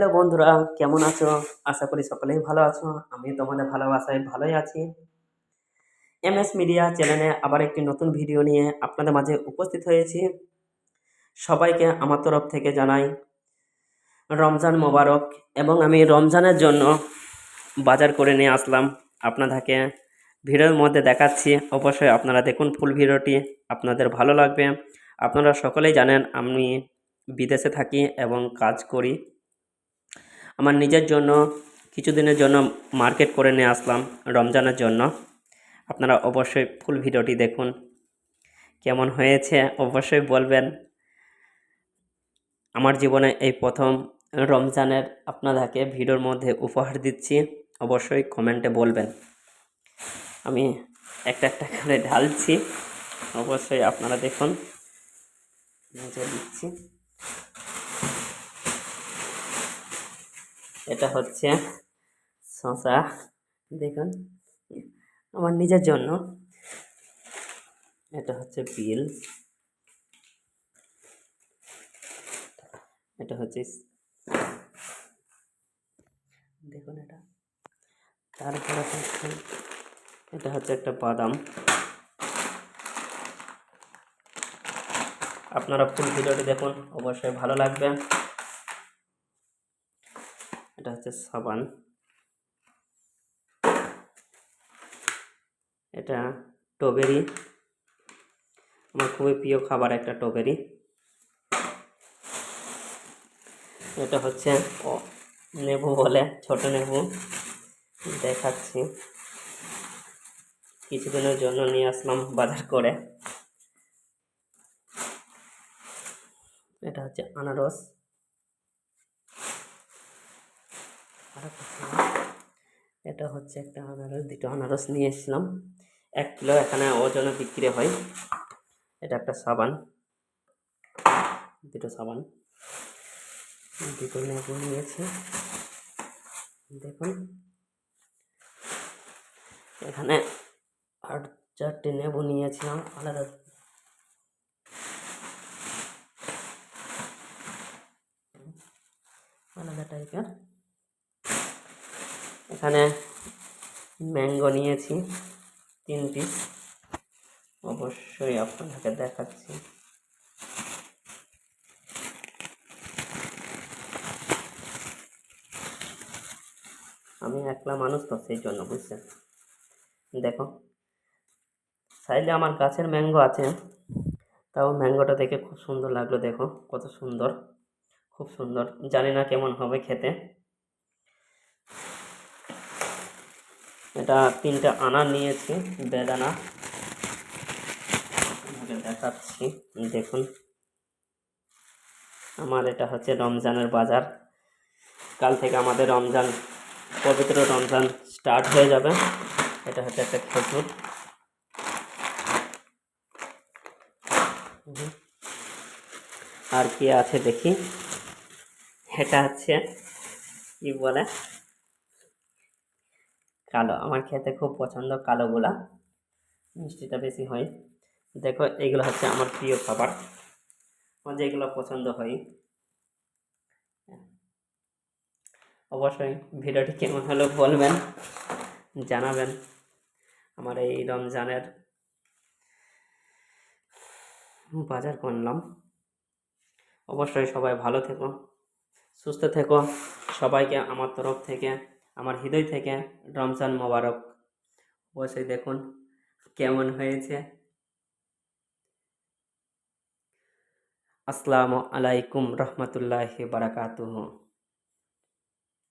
Hello বন্ধুরা, কেমন আছো? আশা করি সকলেই ভালো আছো। আমি তোমাদের ভালোবাসায় ভালোই আছি। এম এস মিডিয়া চ্যানেলে আবার একটি নতুন ভিডিও নিয়ে আপনাদের মাঝে উপস্থিত হয়েছি। সবাইকে আমার তরফ থেকে জানাই রমজান মোবারক এবং আমি রমজানের জন্য বাজার করে নিয়ে আসলাম আপনাদেরকে। ভিডিওর মধ্যে দেখাচ্ছি, অবশ্যই আপনারা দেখুন ফুল ভিডিওটি, আপনাদের ভালো লাগবে। আপনারা সকলেই জানেন আমি বিদেশে থাকি এবং কাজ করি। আমার নিজের জন্য, কিছুদিনের জন্য মার্কেট করে নিয়ে আসলাম রমজানের জন্য। আপনারা অবশ্যই ফুল ভিডিওটি দেখুন। কেমন হয়েছে অবশ্যই বলবেন। আমার জীবনে এই প্রথম রমজানের আপনাদেরকে ভিডিওর মধ্যে উপহার দিচ্ছি, অবশ্যই কমেন্টে বলবেন। আমি একটা একটা করে ঢালছি, অবশ্যই আপনারা দেখুন। দিচ্ছি। এটা হচ্ছে শশা দেখুন, আমার নিজের জন্য। এটা হচ্ছে বিল। এটা হচ্ছে দেখুন এটা। তারপরে হচ্ছে, এটা হচ্ছে একটা বাদাম। আপনারা ফুল ভিডিওটি দেখুন, অবশ্যই ভালো লাগবে। এটা হচ্ছে সাবান। এটা টবেরি। আমার খুবই প্রিয় খাবার একটা টবেরি। এটা হচ্ছে নেবু বলে, ছোট নেবু। দেখাচ্ছি। কিছুদিনের জন্য নিয়ে আসলাম বাজার করে। এটা হচ্ছে আনারস। এটা হচ্ছে একটা আনারস, দুটো আনারস নিয়ে এসেছিলাম। এক কিলো এখানে ওজনে বিক্রি হয়। এটা একটা সাবান। দুটো সাবান। দুটো লেবু নিয়েছি। দেখুন। এখানে আট চারটে নেবু নিয়েছিলাম, আলাদা। আলাদা টাইপের এখানে ম্যাঙ্গো নিয়েছি, তিন পিস অবশ্যই আপনাকে দেখাচ্ছি। আমি একলা মানুষ তো সেই জন্য, বুঝছেন? দেখো সাইডে আমার গাছের ম্যাঙ্গো আছে, তাও ম্যাঙ্গোটা দেখে খুব সুন্দর লাগল, দেখো, কত সুন্দর, খুব সুন্দর। জানি না কেমন হবে খেতে। এটা তিনটা আনা নিয়েছি, বেদানা। দেখাচ্ছি, দেখুন। আমার এটা হচ্ছে রমজানের বাজার। কাল থেকে আমাদের রমজান, পবিত্র রমজান স্টার্ট হয়ে যাবে। এটা হচ্ছে একটা খেজুর। আর কি আছে দেখি? এটা হচ্ছে কি বলে? কালো। আমার খেতে খুব পছন্দ কালো কালোগুলা মিষ্টিটা বেশি হয়। দেখো এইগুলো হচ্ছে আমার প্রিয় খাবার। আমার যেগুলো পছন্দ হয়। অবশ্যই ভিডিওটি কেমন হলো বলবেন, জানাবেন। আমার এই রমজানের বাজার করলাম। অবশ্যই সবাই ভালো থেকো, সুস্থ থেকো। সবাইকে আমার তরফ থেকে আমার হৃদয় থেকে রমজান মোবারক। অবশ্যই দেখুন কেমন হয়েছে। আসসালামু আলাইকুম রহমতুল্লাহ বারাকাতুহু।